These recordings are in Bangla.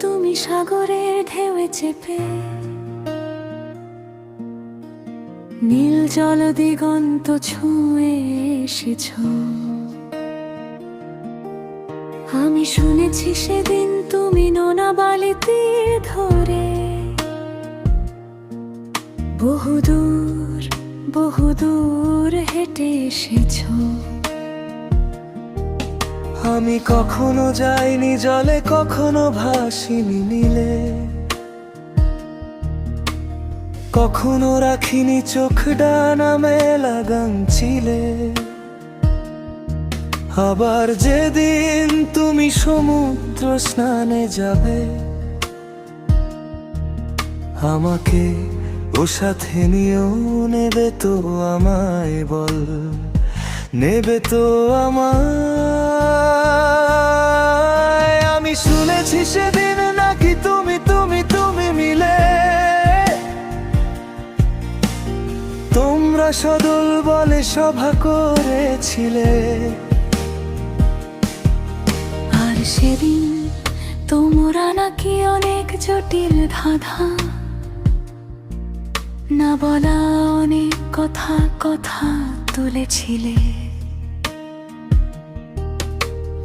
তুমি সাগরের ঢেউয়ে চেপে নীল জল দিগন্ত ছুঁয়ে এসেছ। আমি শুনেছি সেদিন তুমি নোনা বালিতে ধরে বহুদূর বহুদূর হেঁটে এসেছ। আমি কখনো যাইনি, জলে কখনো ভাসিনি নীলে। কখনো রাখিনি চোখ ডানা মেলা গাংছিলে আবার যেদিন তুমি সমুদ্র স্নানে যাবে, আমাকে ও সাথে নিয়েও নেবে তো আমায় বল। নেবে তো আমার আমি শুনেছি সেদিন নাকি তুমি তুমি তুমি মিলে। তোমরা সদল বলে সভা করেছিলে। আর সেদিন তোমরা নাকি অনেক জটিল ধাঁধা। না বলা অনেক কথা কথা তুলেছিলে।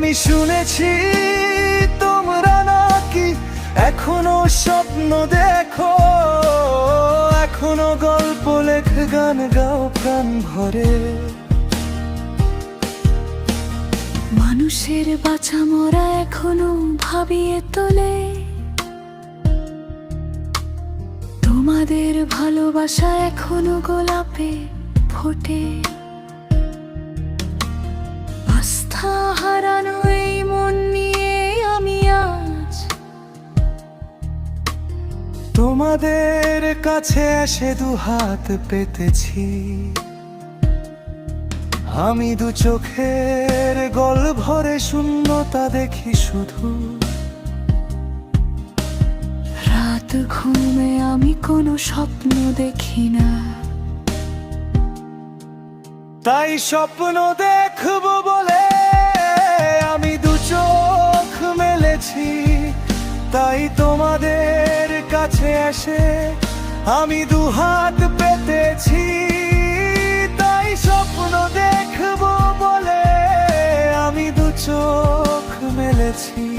আমি শুনেছি, তোমরা নাকি এখনও স্বপ্ন দেখো? এখনও গল্প, লেখ, গান গাও প্রাণ ভরে। মানুষের বাঁচা মরা এখনও ভাবিয়ে তোলে। তোমাদের ভালোবাসা এখনও গোলাপে ফোটে। আস্থা হারানো এই মন নিয়ে আমি আজ তোমাদের কাছে এসে দু হাত পেতেছি। আমি দু চোখের গল ভরে শূন্যতা দেখি শুধু। রাত ঘুমে আমি কোনো স্বপ্ন দেখি না। তাই স্বপ্ন দেখব বলে তাই তোমাদের কাছে এসে আমি দুহাত পেতেছি। তাই স্বপ্ন দেখব বলে আমি দু চোখ মেলেছি।